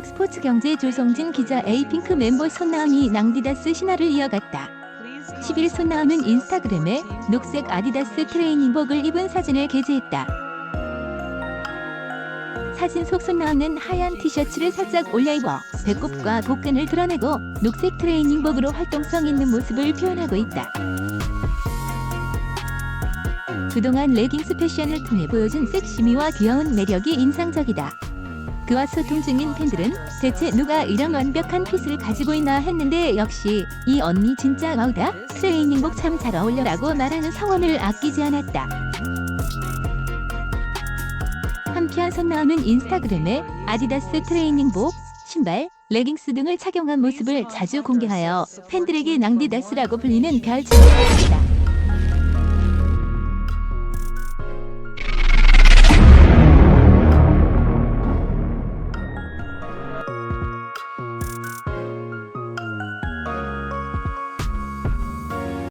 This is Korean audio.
한국 스포츠 경제 조성진 기자 에이핑크 멤버 손나은이 낭디다스 신화를 이어갔다. 10일 손나은은 인스타그램에 녹색 아디다스 트레이닝복을 입은 사진을 게재했다. 사진 속 손나은은 하얀 티셔츠를 살짝 올려 입어 배꼽과 복근을 드러내고 녹색 트레이닝복으로 활동성 있는 모습을 표현하고 있다. 그동안 레깅스 패션을 통해 보여준 섹시미와 귀여운 매력이 인상적이다. 그와 소통 중인 팬들은 대체 누가 이런 완벽한 핏을 가지고 있나 했는데 역시 이 언니 진짜 와우다 트레이닝복 참 잘 어울려라고 말하는 성원을 아끼지 않았다. 한편 손나은은 인스타그램에 아디다스 트레이닝복, 신발, 레깅스 등을 착용한 모습을 자주 공개하여 팬들에게 낭디다스라고 불리는 별칭을 받았다.